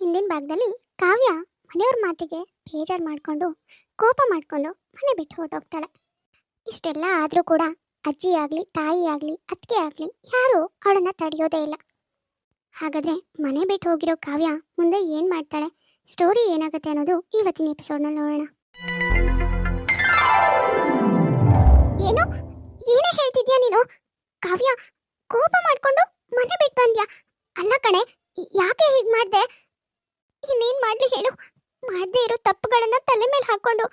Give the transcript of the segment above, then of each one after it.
ಹಿಂದಿನ ಭಾಗದಲ್ಲಿ ಕಾವ್ಯ ಮನೆಯವ್ರ ಮಾತಿಗೆ ಬೇಜಾರು ಮಾಡಿಕೊಂಡು, ಕೋಪ ಮಾಡಿಕೊಂಡು ಮನೆ ಬಿಟ್ಟು ಹೊರಟೋಗ್ತಾಳೆ. ಇಷ್ಟೆಲ್ಲ ಆದರೂ ಕೂಡ ಅಜ್ಜಿ ಆಗಲಿ, ತಾಯಿ ಆಗಲಿ, ಅತ್ತಿಗೆ ಆಗಲಿ ಯಾರೂ ಅವಳನ್ನು ತಡೆಯೋದೇ ಇಲ್ಲ. ಹಾಗಾದರೆ ಮನೆ ಬಿಟ್ಟು ಹೋಗಿರೋ ಕಾವ್ಯ ಮುಂದೆ ಏನು ಮಾಡ್ತಾಳೆ? ಸ್ಟೋರಿ ಏನಾಗುತ್ತೆ ಅನ್ನೋದು ಇವತ್ತಿನ ಎಪಿಸೋಡ್ನಲ್ಲಿ ನೋಡೋಣ. ಏನು? ಏನೇ ಹೇಳ್ತಿದ್ಯಾ ನೀನು? ಕಾವ್ಯ ಕೋಪ ಮಾಡಿಕೊಂಡು ಮನೆ ಬಿಟ್ಟು ಬಂದ್ಯಾ? ಅಲ್ಲ ಕಣೆ, ಯಾಕೆ ಹೀಗೆ ಮಾಡ್ದೆ? ಇನ್ನೇನ್ ಮಾಡ್ಲಿ ಹೇಳು. ಮಾಡದೇ ಇರೋ ತಪ್ಪುಗಳನ್ನ ತಲೆ ಮೇಲೆ ಹಾಕೊಂಡು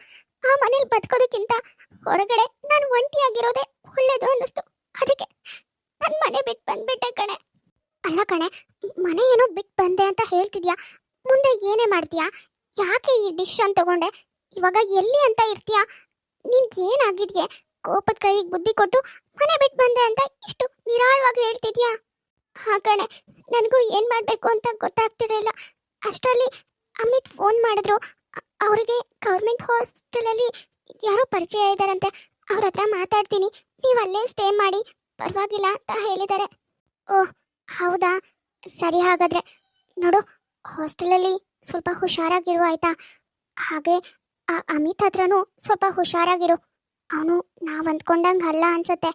ಆ ಮನೇಲಿ ಬದುಕೋದಕ್ಕಿಂತ ಹೊರಗಡೆ ನಾನು ಒಂಟಿಯಾಗಿರೋದೇ ಒಳ್ಳೇದು ಅನ್ನಿಸ್ತು. ಅದಕ್ಕೆ ನನ್ನ ಮನೆ ಬಿಟ್ಟು ಬಂದ್ಬಿಟ್ಟೆ ಕಣೆ. ಅಲ್ಲ ಕಣೆ, ಮನೆ ಏನೋ ಬಿಟ್ಟು ಬಂದೆ ಅಂತ ಹೇಳ್ತಿದ್ಯಾ? ಮುಂದೆ ಏನೇ ಮಾಡ್ತೀಯಾ? ಯಾಕೆ ಈ ಅಂತ ತಗೊಂಡೆ? ಇವಾಗ ಎಲ್ಲಿ ಅಂತ ಇರ್ತೀಯಾ? ನಿನ್ಗೆ ಏನಾಗಿದ್ಯೆ? ಕೋಪದ ಕೈಗೆ ಬುದ್ಧಿ ಕೊಟ್ಟು ಮನೆ ಬಿಟ್ಟು ಬಂದೆ ಅಂತ ಇಷ್ಟು ನಿರಾಳವಾಗಿ ಹೇಳ್ತಿದ್ಯಾ? ಹಾ ಕಣೆ, ನನಗೂ ಏನು ಮಾಡಬೇಕು ಅಂತ ಗೊತ್ತಾಗ್ತಿರಲಿಲ್ಲ ಅಷ್ಟರಲ್ಲಿ ಅಮಿತ್ ಫೋನ್ ಮಾಡಿದ್ರು. ಅವರಿಗೆ ಗೌರ್ಮೆಂಟ್ ಹಾಸ್ಟೆಲಲ್ಲಿ ಯಾರೋ ಪರಿಚಯ ಇದ್ದಾರಂತೆ. ಅವ್ರ ಹತ್ರ ಮಾತಾಡ್ತೀನಿ. ನೀವು ಅಲ್ಲೇ ಸ್ಟೇ ಮಾಡಿ. ಪರವಾಗಿಲ್ಲ ಅಂತ ಹೇಳಿದ್ದಾರೆ. ಓಹ್, ಹೌದಾ? ಸರಿ ಹಾಗಾದ್ರೆ. ನೋಡು ಹಾಸ್ಟೆಲಲ್ಲಿ ಸ್ವಲ್ಪ ಹುಷಾರಾಗಿರು ಆಯ್ತಾ? ಹಾಗೆ, ಆ ಅಮಿತ್ ಹತ್ರನೂ ಸ್ವಲ್ಪ ಹುಷಾರಾಗಿರು. ಅವನು ನಾವು ಅಂದ್ಕೊಂಡಂಗೆ ಅಲ್ಲ ಅನ್ಸತ್ತೆ.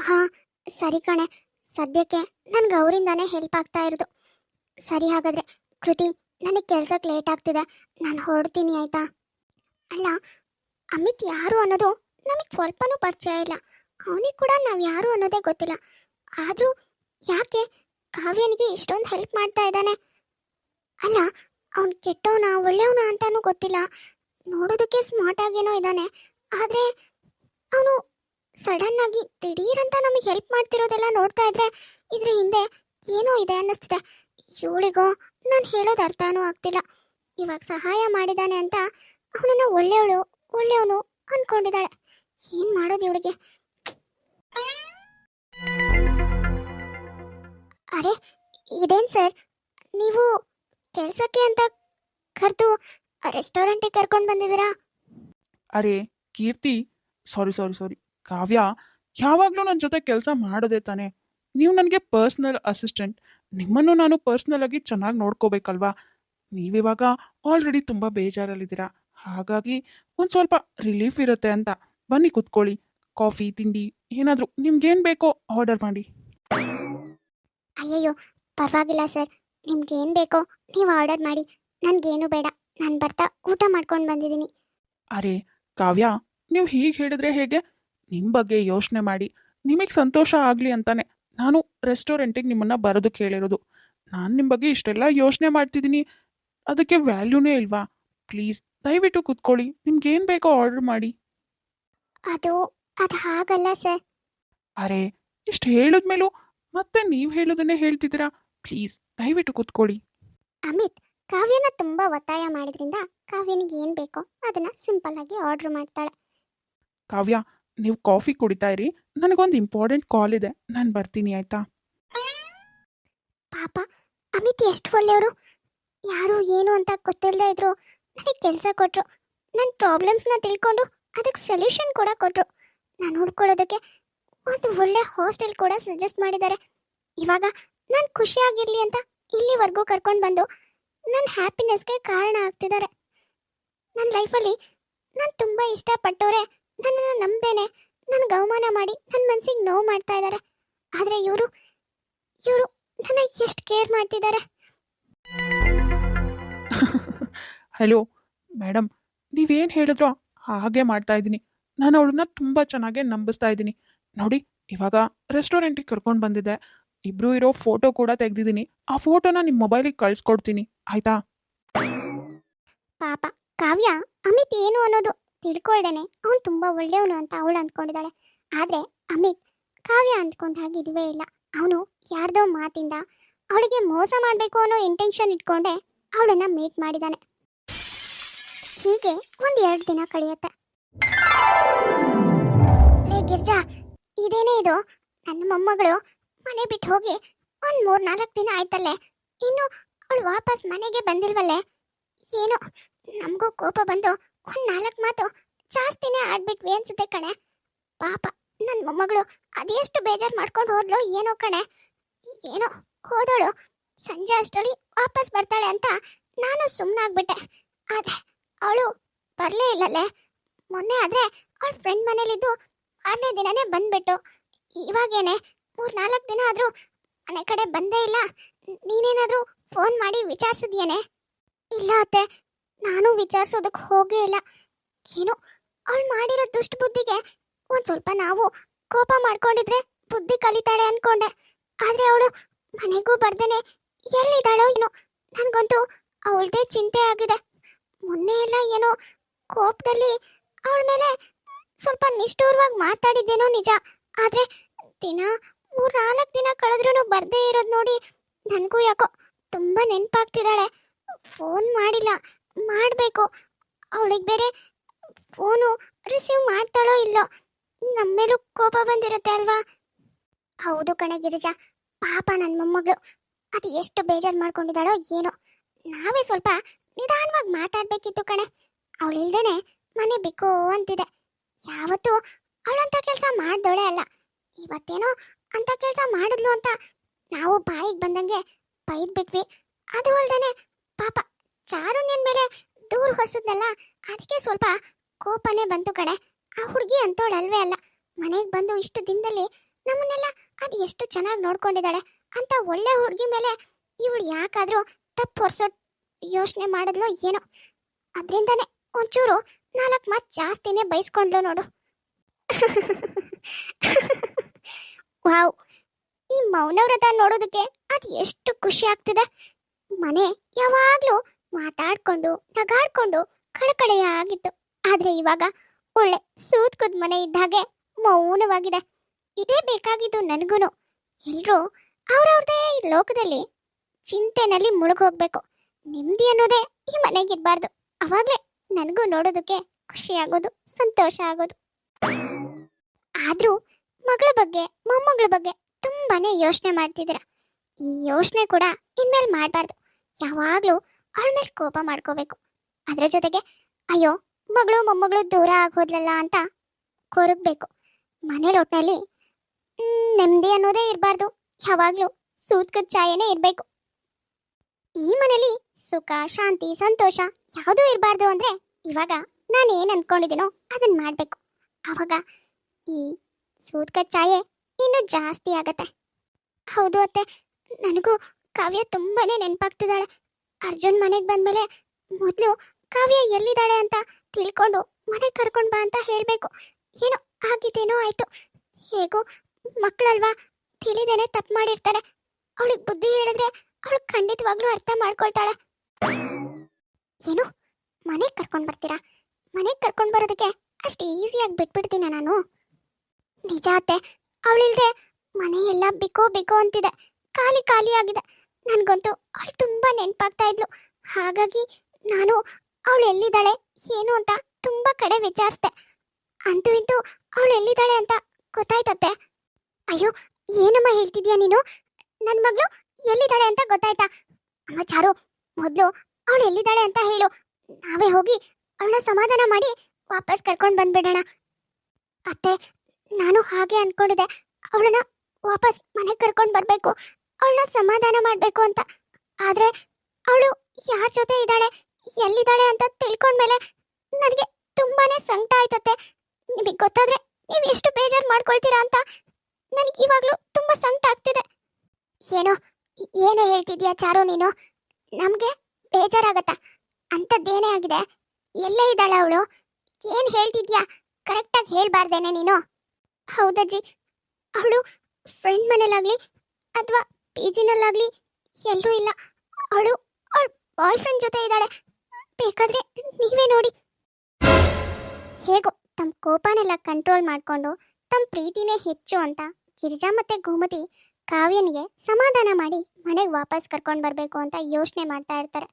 ಹಾಂ, ಸರಿ ಕಣೆ. ಸದ್ಯಕ್ಕೆ ನನ್ಗೆ ಅವರಿಂದಾನೇ ಹೆಲ್ಪ್ ಆಗ್ತಾ ಇರೋದು. ಸರಿ ಹಾಗಾದ್ರೆ ಕೃತಿ, ನನಗೆ ಕೆಲ್ಸಕ್ಕೆ ಲೇಟ್ ಆಗ್ತಿದೆ. ನಾನು ಹೊರಡ್ತೀನಿ, ಆಯ್ತಾ? ಅಲ್ಲ, ಅಮಿತ್ ಯಾರು ಅನ್ನೋದು ನಮಗೆ ಸ್ವಲ್ಪನೂ ಪರಿಚಯ ಇಲ್ಲ. ಅವನಿಗೆ ಕೂಡ ನಾವು ಯಾರು ಅನ್ನೋದೇ ಗೊತ್ತಿಲ್ಲ. ಆದರೂ ಯಾಕೆ ಕಾವ್ಯನಿಗೆ ಇಷ್ಟೊಂದು ಹೆಲ್ಪ್ ಮಾಡ್ತಾ ಇದ್ದಾನೆ? ಅಲ್ಲ, ಅವ್ನು ಕೆಟ್ಟವನ, ಒಳ್ಳೆಯವನ ಅಂತಾನೂ ಗೊತ್ತಿಲ್ಲ. ನೋಡೋದಕ್ಕೆ ಸ್ಮಾರ್ಟ್ ಆಗೇನೋ ಇದ್ದಾನೆ. ಆದರೆ ಅವನು ಸಡನ್ ಆಗಿ ದಿಢೀರಂತ ನಮಗೆ ಹೆಲ್ಪ್ ಮಾಡ್ತಿರೋದೆಲ್ಲ ನೋಡ್ತಾ ಇದ್ರೆ ಇದ್ರ ಹಿಂದೆ ಏನೋ ಇದೆ ಅನ್ನಿಸ್ತಿದೆ. ಇವಳಿಗೋ ನಾನು ಹೇಳೋದು ಅರ್ಥನೂ ಆಗ್ತಿಲ್ಲ. ಇವಾಗ ಸಹಾಯ ಮಾಡಿದ್ದಾನೆ ಅಂತ ಅವನನ್ನು ಒಳ್ಳೆಯವಳು, ಒಳ್ಳೆಯವನು ಅನ್ಕೊಂಡಿದ್ದಾಳೆ. ಏನ್ ಮಾಡೋದು ಇವಳಿಗೆ? ಅರೆ, ಇದೇನ್ ಸರ್? ನೀವು ಕೆಲ್ಸಕ್ಕೆ ಅಂತ ಕರೆದು ರೆಸ್ಟೋರೆಂಟಿಗೆ ಕರ್ಕೊಂಡು ಬಂದಿದ್ದೀರಾ? ಅರೆ, ಕೀರ್ತಿ ಸಾರಿ ಸಾರಿ ಸಾರಿ ಕಾವ್ಯ, ಯಾವಾಗಲೂ ನನ್ನ ಜೊತೆ ಕೆಲಸ ಮಾಡೋದೇ ತಾನೆ. ನೀವು ನನಗೆ ಪರ್ಸ್ನಲ್ ಅಸಿಸ್ಟೆಂಟ್ ನಿಮ್ಮನ್ನು ನಾನು ಪರ್ಸ್ನಲ್ ಆಗಿ ಚೆನ್ನಾಗಿ ನೋಡ್ಕೋಬೇಕಲ್ವಾ? ನೀವಿವಾಗ ಆಲ್ರೆಡಿ ತುಂಬ ಬೇಜಾರಲ್ಲಿದ್ದೀರಾ? ಹಾಗಾಗಿ ಒಂದು ಸ್ವಲ್ಪ ರಿಲೀಫ್ ಇರುತ್ತೆ ಅಂತ. ಬನ್ನಿ ಕುತ್ಕೊಳ್ಳಿ. ಕಾಫಿ ತಿಂಡಿ ಏನಾದರೂ ನಿಮ್ಗೇನು ಬೇಕೋ ಆರ್ಡರ್ ಮಾಡಿ. ಅಯ್ಯಯ್ಯೋ ಪರವಾಗಿಲ್ಲ ಸರ್ ನಿಮ್ಗೆ ಏನು ಬೇಕೋ ನೀವು ಆರ್ಡರ್ ಮಾಡಿ. ನನಗೇನು ಬೇಡ. ನಾನು ಬರ್ತಾ ಊಟ ಮಾಡ್ಕೊಂಡು ಬಂದಿದ್ದೀನಿ. ಅರೆ ಕಾವ್ಯ ನೀವು ಹೀಗೆ ಹೇಳಿದ್ರೆ ಹೇಗೆ? ನಿಮ್ಮ ಬಗ್ಗೆ ಯೋಚನೆ ಮಾಡಿ. ನಿಮಗೆ ಸಂತೋಷ ಆಗಲಿ ಅಂತಾನೆ. ನಾನು ರೆಸ್ಟೋರೆಂಟಿಗೆ ನಿಮ್ಮನ್ನು ಬರೋದಕ್ಕೆ ಕೇಳಿರೋದು. ನಾನು ನಿಮ್ಮ ಬಗ್ಗೆ ಇಷ್ಟೆಲ್ಲ ಯೋಚನೆ ಮಾಡ್ತಿದ್ದೀನಿ. ಅದಕ್ಕೆ ವ್ಯಾಲ್ಯೂನೇ ಇಲ್ವಾ? ಪ್ಲೀಸ್ ದಯವಿಟ್ಟು ಕುತ್ಕೊಳ್ಳಿ. ಏನು ಬೇಕೋ ಆರ್ಡರ್ ಮಾಡಿ. ಅದು ಅದು ಹಾಗಲ್ಲ ಸರ್. ಅರೆ ಇಷ್ಟು ಹೇಳಿದ್ಮೇಲೂ ಮತ್ತೆ ನೀವು ಹೇಳೋದನ್ನೇ ಹೇಳ್ತಿದ್ದೀರಾ? ಪ್ಲೀಸ್ ದಯವಿಟ್ಟು ಕೂತ್ಕೊಳ್ಳಿ. ಅಮಿತ್ ಕಾವ್ಯನ ತುಂಬಾ ಒತ್ತಾಯ ಮಾಡಿದ್ರಿಂದ ಕಾವ್ಯನಿಗೆ ಏನು ಬೇಕೋ ಅದನ್ನ ಸಿಂಪಲ್ ಆಗಿ ಆರ್ಡರ್ ಮಾಡ್ತಾಳೆ. ಕಾವ್ಯ ನೀವು ಕಾಫಿ ಕುಡಿತಾ ಇರಿ. ನನಗೊಂದು ಇಂಪಾರ್ಟೆಂಟ್ ಕಾಲ್ ಇದೆ. ನಾನು ಬರ್ತೀನಿ, ಆಯ್ತಾ? ಪಾಪ, ಅಮಿತ್ ಎಷ್ಟು ಒಳ್ಳೆಯವರು? ಯಾರು, ಏನು ಅಂತ ಗೊತ್ತಿಲ್ಲದೆ ಇದ್ರು ನನಗೆ ಕೆಲಸ ಕೊಟ್ಟರು ನನ್ನ ಪ್ರಾಬ್ಲಮ್ಸ್ನ ತಿಳ್ಕೊಂಡು ಅದಕ್ಕೆ ಸೊಲ್ಯೂಷನ್ ಕೂಡ ಕೊಟ್ಟರು ನಾನು ಹುಡ್ಕೊಳ್ಳೋದಕ್ಕೆ ಒಂದು ಒಳ್ಳೆ ಹಾಸ್ಟೆಲ್ ಕೂಡ ಸಜೆಸ್ಟ್ ಮಾಡಿದ್ದಾರೆ. ಇವಾಗ ನಾನು ಖುಷಿಯಾಗಿರಲಿ ಅಂತ ಇಲ್ಲಿವರೆಗೂ ಕರ್ಕೊಂಡು ಬಂದು ನನ್ನ ಹ್ಯಾಪಿನೆಸ್ಗೆ ಕಾರಣ ಆಗ್ತಿದ್ದಾರೆ. ನನ್ನ ಲೈಫಲ್ಲಿ ನಾನು ತುಂಬ ಇಷ್ಟಪಟ್ಟವ್ರೆ. ನನ್ನನ್ನು ನಂಬ್ದೇನೆ. ನನಗೆ ಅವಮಾನ ಮಾಡಿ ನನ್ನ ಮನಸ್ಸಿಗೆ ನೋವು ಮಾಡ್ತಾ ಇದ್ದಾರೆ ಆದರೆ ಇವರು ಇವರು ನನ್ನ ಎಷ್ಟು ಕೇರ್ ಮಾಡ್ತಿದ್ದಾರೆ ಹಲೋ ಮೇಡಮ್ ನೀವೇನು ಹೇಳಿದ್ರೋ ಹಾಗೆ ಮಾಡ್ತಾ ಇದ್ದೀನಿ. ನಾನು ಅವಳನ್ನ ತುಂಬ ಚೆನ್ನಾಗಿ ನಂಬಿಸ್ತಾ ಇದ್ದೀನಿ. ನೋಡಿ ಇವಾಗ ರೆಸ್ಟೋರೆಂಟಿಗೆ ಕರ್ಕೊಂಡು ಬಂದಿದ್ದೆ. ಇಬ್ರು ಇರೋ ಫೋಟೋ ಕೂಡ ತೆಗೆದಿದ್ದೀನಿ. ಆ ಫೋಟೋನ ನಿಮ್ಮ ಮೊಬೈಲಿಗೆ ಕಳಿಸ್ಕೊಡ್ತೀನಿ. ಆಯಿತಾ? ಪಾಪ ಕಾವ್ಯ ಅಮಿತ್ ಏನು ಅನ್ನೋದು ತಿಳ್ಕೊಳ್ದೇನೆ ಅವನು ತುಂಬ ಒಳ್ಳೆಯವನು ಅಂತ ಅವಳು ಅಂದ್ಕೊಂಡಿದ್ದಾಳೆ. ಆದರೆ ಅಮಿತ್ ಕಾವ್ಯ ಅಂದ್ಕೊಂಡ ಹಾಗೆ ಇದುವೇ ಇಲ್ಲ. ಅವನು ಯಾರ್ದೋ ಮಾತಿಂದ ಅವಳಿಗೆ ಮೋಸ ಮಾಡಬೇಕು ಅನ್ನೋ ಇಂಟೆನ್ಷನ್ ಇಟ್ಕೊಂಡೆ ಅವಳನ್ನ ಮೀಟ್ ಮಾಡಿದ್ದಾನೆ ಹೀಗೆ ಒಂದು ಎರಡು ದಿನ ಕಳೆಯುತ್ತೆ. ಲೇ ಗಿರ್ಜಾ, ಇದೇನೇ ಇದು? ನನ್ನ ಮೊಮ್ಮಗಳು ಮನೆ ಬಿಟ್ಟು ಹೋಗಿ ಒಂದು ಮೂರು ನಾಲ್ಕು ದಿನ ಆಯ್ತಲ್ಲೇ? ಇನ್ನು ಅವಳು ವಾಪಸ್ ಮನೆಗೆ ಬಂದಿಲ್ವಲ್ಲೇ? ಏನೋ ನಮಗೂ ಕೋಪ ಬಂದು ಒಂದು ನಾಲ್ಕು ಮಾತು ಜಾಸ್ತಿನೇ ಆಡ್ಬಿಟ್ವಿ ಅನ್ಸುತ್ತೆ ಕಣೆ. ಪಾಪ ನನ್ನ ಮೊಮ್ಮಗಳು ಅದೆಷ್ಟು ಬೇಜಾರು ಮಾಡ್ಕೊಂಡು ಹೋದ್ಲು ಏನೋ ಕಣೆ. ಏನೋ ಹೋದಳು. ಸಂಜೆ ಅಷ್ಟರಲ್ಲಿ ವಾಪಸ್ ಬರ್ತಾಳೆ ಅಂತ ನಾನು ಸುಮ್ಮನಾಗ್ಬಿಟ್ಟೆ ಆದ್ರೆ ಅವಳು ಬರಲೇ ಇಲ್ಲಲ್ಲೇ. ಮೊನ್ನೆ ಆದ್ರೆ ಅವಳ ಫ್ರೆಂಡ್ ಮನೇಲಿದ್ದು ಆರನೇ ದಿನನೇ ಬಂದ್ಬಿಟ್ಟು. ಇವಾಗೇನೆ ಮೂರು ನಾಲ್ಕು ದಿನ ಆದರೂ ಮನೆ ಕಡೆ ಬಂದೇ ಇಲ್ಲ. ನೀನೇನಾದರೂ ಫೋನ್ ಮಾಡಿ ವಿಚಾರಿಸಿದ್ಯೇನೆ? ಇಲ್ಲ ಅತ್ತೆ ನಾನು ವಿಚಾರಿಸೋದಕ್ಕೆ ಹೋಗೇ ಇಲ್ಲ. ಏನೋ ಅವಳು ಮಾಡಿರೋ ದುಷ್ಟ ಬುದ್ಧಿಗೆ ಒಂದ್ ಸ್ವಲ್ಪ ನಾವು ಕೋಪ ಮಾಡ್ಕೊಂಡಿದ್ರೆ ಬುದ್ಧಿ ಕಲಿತಾಳೆ ಅನ್ಕೊಂಡೆ. ಆದ್ರೆ ಅವಳು ಮನೆಗೂ ಬರ್ದೇನೆ ಎಲ್ಲಿದ್ದಾಳೋ ಏನೋ. ನನಗಂತೂ ಅವಳದೇ ಚಿಂತೆ ಆಗಿದೆ. ಮೊನ್ನೆ ಎಲ್ಲ ಏನೋ ಕೋಪದಲ್ಲಿ ಅವಳ ಮೇಲೆ ಸ್ವಲ್ಪ ನಿಷ್ಠೂರವಾಗಿ ಮಾತಾಡಿದ್ದೇನೋ ನಿಜ. ಆದ್ರೆ ದಿನ ಮೂರು ನಾಲ್ಕು ದಿನ ಕಳೆದ್ರೂ ಬರ್ದೇ ಇರೋದು ನೋಡಿ ನನಗೂ ಯಾಕೋ ತುಂಬಾ ನೆನಪಾಗ್ತಿದ್ದಾಳೆ. ಫೋನ್ ಮಾಡಿಲ್ಲ. ಮಾಡಬೇಕು. ಅವಳಿಗೆ ಬೇರೆ ಫೋನು ರಿಸೀವ್ ಮಾಡ್ತಾಳೋ ಇಲ್ಲೋ ನಮ್ಮ ಮೇಲೂ ಕೋಪ ಬಂದಿರುತ್ತೆ ಅಲ್ವಾ? ಹೌದು ಕಣೆ ಗಿರಿಜಾ, ಪಾಪ ನನ್ನ ಮೊಮ್ಮಗಳು. ಅದು ಎಷ್ಟು ಬೇಜಾರು ಮಾಡ್ಕೊಂಡಿದ್ದಾಳೋ ಏನೋ. ನಾವೇ ಸ್ವಲ್ಪ ನಿಧಾನವಾಗಿ ಮಾತಾಡಬೇಕಿತ್ತು ಕಣೆ. ಅವಳಿಲ್ದೇನೆ ಮನೆ ಬಿಕ್ಕೋ ಅಂತಿದೆ. ಯಾವತ್ತೂ ಅವಳಂತ ಕೆಲಸ ಮಾಡ್ದೋಳೆ ಅಲ್ಲ. ಇವತ್ತೇನೋ ಅಂತ ಕೆಲಸ ಮಾಡಿದ್ಲು ಅಂತ ನಾವು ಬಾಯಿಗೆ ಬಂದಂಗೆ ಬೈದ್ ಬಿಟ್ವಿ ಅದು ಅಲ್ದೇನೆ ಪಾಪ ಚಾರುಣ್ಯನ್ ಮೇಲೆ ದೂರ ಹೊಸದ್ನಲ್ಲ ಅದಕ್ಕೆ ಸ್ವಲ್ಪ ಕೋಪನೆ ಬಂತು ಕಡೆ ಆ ಹುಡುಗಿ ಅಂತೋಳಲ್ವೇ ಅಲ್ಲ. ಮನೆಗೆ ಬಂದು ಇಷ್ಟು ದಿನದಲ್ಲಿ ನಮ್ಮನ್ನೆಲ್ಲ ಅದು ಎಷ್ಟು ಚೆನ್ನಾಗಿ ನೋಡ್ಕೊಂಡಿದ್ದಾಳೆ ಅಂತ ಒಳ್ಳೆ ಹುಡುಗಿ ಮೇಲೆ ಇವಳು ಯಾಕಾದ್ರೂ ತಪ್ಪು ಹೊರ್ಸೋ ಯೋಚನೆ ಮಾಡಿದ್ಲೋ ಏನೋ. ಅದರಿಂದನೇ ಒಂಚೂರು ನಾಲ್ಕು ಮಾತು ಜಾಸ್ತಿನೇ ಬೈಸ್ಕೊಂಡ್ಲು ನೋಡು. ವಾವ್, ಈ ಮೌನವ್ರತ ನೋಡೋದಕ್ಕೆ ಅದು ಎಷ್ಟು ಖುಷಿ ಆಗ್ತಿದೆ. ಮನೆ ಯಾವಾಗ್ಲೂ ಮಾತಾಡ್ಕೊಂಡು, ನಗಾಡ್ಕೊಂಡು ಕಳಕಳೆಯಾಗಿತ್ತು ಆದ್ರೆ ಇವಾಗ ಒಳ್ಳೆ ಸೂತ್ಕುದ್ ಮನೆ ಇದ್ದಾಗೆ ಮೌನವಾಗಿದೆ. ಇದೇ ಬೇಕಾಗಿದ್ದು ನನಗೂನು. ಎಲ್ರೂ ಅವ್ರವ್ರದೇ ಲೋಕದಲ್ಲಿ ಚಿಂತೆನಲ್ಲಿ ಮುಳುಗೋಗ್ಬೇಕು ನೆಮ್ಮದಿ ಅನ್ನೋದೇ ಈ ಮನೆಗಿರ್ಬಾರ್ದು. ಅವಾಗ್ಲೇ ನನಗೂ ನೋಡೋದಕ್ಕೆ ಖುಷಿ ಆಗೋದು, ಸಂತೋಷ ಆಗೋದು. ಆದ್ರೂ ಮಗಳ ಬಗ್ಗೆ, ಮೊಮ್ಮಗಳ ಬಗ್ಗೆ ತುಂಬಾನೇ ಯೋಚನೆ ಮಾಡ್ತಿದ್ದೀರ. ಈ ಯೋಚನೆ ಕೂಡ ಇನ್ಮೇಲೆ ಮಾಡಬಾರ್ದು. ಯಾವಾಗ್ಲೂ ಅವಳ ಮೇಲೆ ಕೋಪ ಮಾಡ್ಕೋಬೇಕು. ಅದರ ಜೊತೆಗೆ, ಅಯ್ಯೋ, ಮಗಳು ಮೊಮ್ಮಗಳು ದೂರ ಆಗೋದ್ಲಲ್ಲ ಅಂತ ಕೊರಗಬೇಕು. ಮನೇಲಿ ಒಟ್ಟಿನಲ್ಲಿ ನೆಮ್ಮದಿ ಅನ್ನೋದೇ ಇರಬಾರ್ದು. ಯಾವಾಗ್ಲೂ ಸೂತ್ಕದ ಛಾಯೆನೇ ಇರಬೇಕು. ಈ ಮನೇಲಿ ಸುಖ, ಶಾಂತಿ, ಸಂತೋಷ ಯಾವುದೂ ಇರಬಾರ್ದು ಅಂದ್ರೆ ಇವಾಗ ನಾನು ಏನು ಅಂದ್ಕೊಂಡಿದ್ದೀನೋ ಅದನ್ನು ಮಾಡಬೇಕು. ಆವಾಗ ಈ ಸೂತ್ಕ ಛಾಯೆ ಇನ್ನೂ ಜಾಸ್ತಿ ಆಗತ್ತೆ. ಹೌದು ಅತ್ತೆ, ನನಗೂ ಕಾವ್ಯ ತುಂಬಾನೇ ನೆನಪಾಗ್ತಿದ್ದಾಳೆ. ಅರ್ಜುನ್ ಮನೆಗೆ ಬಂದ್ಮೇಲೆ ಮೊದಲು ಕಾವ್ಯ ಎಲ್ಲಿದ್ದಾಳೆ ಅಂತ ತಿಳ್ಕೊಂಡು ಮನೆಗೆ ಕರ್ಕೊಂಡು ಬಾ ಅಂತ ಹೇಳಬೇಕು. ಏನೋ ಆಗಿದ್ದೇನೋ ಆಯ್ತು. ಹೇಗೋ ಮಕ್ಕಳಲ್ವಾ ತಿಳಿದೇನೆ ತಪ್ಪು ಮಾಡಿರ್ತಾರೆ. ಅವಳಿಗೆ ಬುದ್ಧಿ ಹೇಳಿದ್ರೆ ಅವಳು ಖಂಡಿತವಾಗ್ಲೂ ಅರ್ಥ ಮಾಡ್ಕೊಳ್ತಾಳೆ. ಏನು? ಮನೆಗೆ ಕರ್ಕೊಂಡು ಬರ್ತೀರಾ? ಮನೆಗೆ ಕರ್ಕೊಂಡು ಬರೋದಕ್ಕೆ ಅಷ್ಟು ಈಸಿಯಾಗಿ ಬಿಟ್ಬಿಡ್ತೀನ ನಾನು? ನಿಜ ಅತ್ತೆ, ಅವಳಿಲ್ದೆ ಮನೆ ಎಲ್ಲ ಬಿಕೋ ಬಿಕೋ ಅಂತಿದೆ. ಖಾಲಿ ಖಾಲಿ ಆಗಿದೆ. ನನಗಂತೂ ಅವಳು ತುಂಬಾ ನೆನಪಾಗ್ತಾ ಇದ್ಲು. ಹಾಗಾಗಿ ನಾನು ಅವಳು ಎಲ್ಲಿದ್ದಾಳೆ, ಏನು ಅಂತ ತುಂಬಾ ಕಡೆ ವಿಚಾರಿಸ್ದೆ. ಅಂತೂ ಇಂತೂ ಅವಳು ಎಲ್ಲಿದ್ದಾಳೆ ಅಂತ ಗೊತ್ತಾಯ್ತತ್ತೆ. ಅಯ್ಯೋ, ಏನಮ್ಮ ಹೇಳ್ತಿದ್ಯಾ ನೀನು? ನನ್ನ ಮಗಳು ಎಲ್ಲಿದ್ದಾಳೆ ಅಂತ ಗೊತ್ತಾಯ್ತಾ? ಅಮ್ಮ ಚಾರು, ಮೊದಲು ಅವಳು ಎಲ್ಲಿದ್ದಾಳೆ ಅಂತ ಹೇಳು. ನಾವೇ ಹೋಗಿ ಅವಳನ್ನ ಸಮಾಧಾನ ಮಾಡಿ ವಾಪಸ್ ಕರ್ಕೊಂಡು ಬಂದ್ಬಿಡೋಣ. ಅತ್ತೆ, ನಾನು ಹಾಗೆ ಅನ್ಕೊಂಡಿದ್ದೆ. ಅವಳನ್ನ ವಾಪಸ್ ಮನೆಗೆ ಕರ್ಕೊಂಡು ಬರಬೇಕು. ಅವಳನ್ನ ಸಮಾಧಾನ ಮಾಡಬೇಕು ಅಂತ. ಆದ್ರೆ ಅವಳು ಯಾರ ಜೊತೆ ಇದ್ದಾಳೆ, ಎಲ್ಲಿದ್ದಾಳೆ ಅಂತ ತಿಳ್ಕೊಂಡ್ಮೇಲೆ ನನಗೆ ತುಂಬಾನೇ ಸಂಕಟ ಆಯ್ತತ್ತೆ. ನಿಮಗೆ ಗೊತ್ತಾದ್ರೆ ನೀವು ಎಷ್ಟು ಬೇಜಾರು ಮಾಡ್ಕೊಳ್ತೀರಾ ಅಂತ ನನಗೆ ಇವಾಗಲೂ ತುಂಬಾ ಸಂಕಟ ಆಗ್ತಿದೆ. ಏನೋ, ಏನೇ ಹೇಳ್ತಿದ್ಯಾ ಚಾರು ನೀನು? ನಮಗೆ ಬೇಜಾರಾಗತ್ತ? ಅಂಥದ್ದೇನೇ ಆಗಿದೆ. ಎಲ್ಲೇ ಇದ್ದಾಳೆ ಅವಳು? ಏನು ಹೇಳ್ತಿದ್ಯಾ? ಕರೆಕ್ಟಾಗಿ ಹೇಳ್ಬಾರ್ದೇನೆ ನೀನು? ಹೌದಜ್ಜಿ, ಅವಳು ಫ್ರೆಂಡ್ ಮನೇಲಾಗ್ಲಿ ಅಥವಾ ಪಿ ಜಿನಲ್ಲಾಗ್ಲಿ ಎಲ್ಲೂ ಇಲ್ಲ. ಅವಳು ಅವಳ ಬಾಯ್ ಫ್ರೆಂಡ್ ಜೊತೆ ಇದ್ದಾಳೆ. ಬೇಕಾದ್ರೆ ನೀವೇ ನೋಡಿ. ಹೇಗೋ ತಮ್ಮ ಕೋಪನೆಲ್ಲ ಕಂಟ್ರೋಲ್ ಮಾಡಿಕೊಂಡು ತಮ್ಮ ಪ್ರೀತಿನೇ ಹೆಚ್ಚು ಅಂತ ಗಿರಿಜಾ ಮತ್ತೆ ಗೋಮತಿ ಕಾವ್ಯನಿಗೆ ಸಮಾಧಾನ ಮಾಡಿ ಮನೆಗೆ ವಾಪಸ್ ಕರ್ಕೊಂಡು ಬರಬೇಕು ಅಂತ ಯೋಚನೆ ಮಾಡ್ತಾ ಇರ್ತಾರೆ.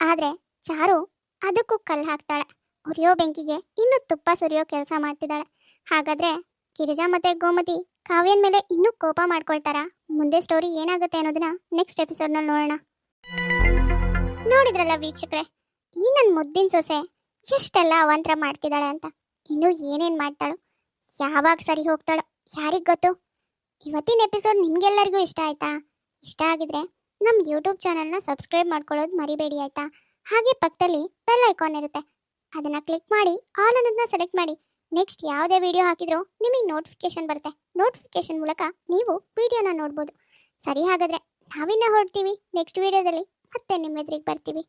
ಆದರೆ ಚಾರು ಅದಕ್ಕೂ ಕಲ್ಲು ಹಾಕ್ತಾಳೆ. ಉರಿಯೋ ಬೆಂಕಿಗೆ ಇನ್ನೂ ತುಪ್ಪ ಸುರಿಯೋ ಕೆಲಸ ಮಾಡ್ತಿದ್ದಾಳೆ. ಹಾಗಾದ್ರೆ ಗಿರಿಜಾ ಮತ್ತೆ ಗೋಮತಿ ಕಾವ್ಯನ ಮೇಲೆ ಇನ್ನೂ ಕೋಪ ಮಾಡ್ಕೊಳ್ತಾರಾ? ಮುಂದೆ ಸ್ಟೋರಿ ಏನಾಗುತ್ತೆ ಅನ್ನೋದನ್ನ ನೆಕ್ಸ್ಟ್ ಎಪಿಸೋಡ್ನಲ್ಲಿ ನೋಡೋಣ. ನೋಡಿದ್ರಲ್ಲ ವೀಕ್ಷಕರೇ, ಈ ನನ್ನ ಮುದ್ದಿನ ಸೊಸೆ ಎಷ್ಟೆಲ್ಲ ಅವಾಂತರ ಮಾಡ್ತಿದ್ದಾಳೆ ಅಂತ. ಇನ್ನು ಏನೇನು ಮಾಡ್ತಾಳೋ, ಯಾವಾಗ ಸರಿ ಹೋಗ್ತಾಳೋ, ಯಾರಿಗೆ ಗೊತ್ತು? ಇವತ್ತಿನ ಎಪಿಸೋಡ್ ನಿಮ್ಗೆಲ್ಲರಿಗೂ ಇಷ್ಟ ಆಯ್ತಾ? ಇಷ್ಟ ಆಗಿದ್ರೆ ನಮ್ಮ ಯೂಟ್ಯೂಬ್ ಚಾನೆಲ್ನ ಸಬ್ಸ್ಕ್ರೈಬ್ ಮಾಡ್ಕೊಳ್ಳೋದು ಮರಿಬೇಡಿ ಆಯ್ತಾ? ಹಾಗೆ ಪಕ್ಕದಲ್ಲಿ ಬೆಲ್ ಐಕಾನ್ ಇರುತ್ತೆ. ಅದನ್ನ ಕ್ಲಿಕ್ ಮಾಡಿ ಆಲ್ ಅನ್ನೋದನ್ನ ಸೆಲೆಕ್ಟ್ ಮಾಡಿ. ನೆಕ್ಸ್ಟ್ ಯಾವುದೇ ವಿಡಿಯೋ ಹಾಕಿದ್ರು ನಿಮಗೆ ನೋಟಿಫಿಕೇಶನ್ ಬರುತ್ತೆ. ನೋಟಿಫಿಕೇಶನ್ ಮೂಲಕ ನೀವು ವಿಡಿಯೋನ ನೋಡ್ಬೋದು. ಸರಿ ಹಾಗಾದರೆ ನಾವಿನ್ನ ಹೊರಡ್ತೀವಿ. ನೆಕ್ಸ್ಟ್ ವಿಡಿಯೋದಲ್ಲಿ ಮತ್ತೆ ನಿಮ್ಮ ಎದುರಿಗೆ ಬರ್ತೀವಿ.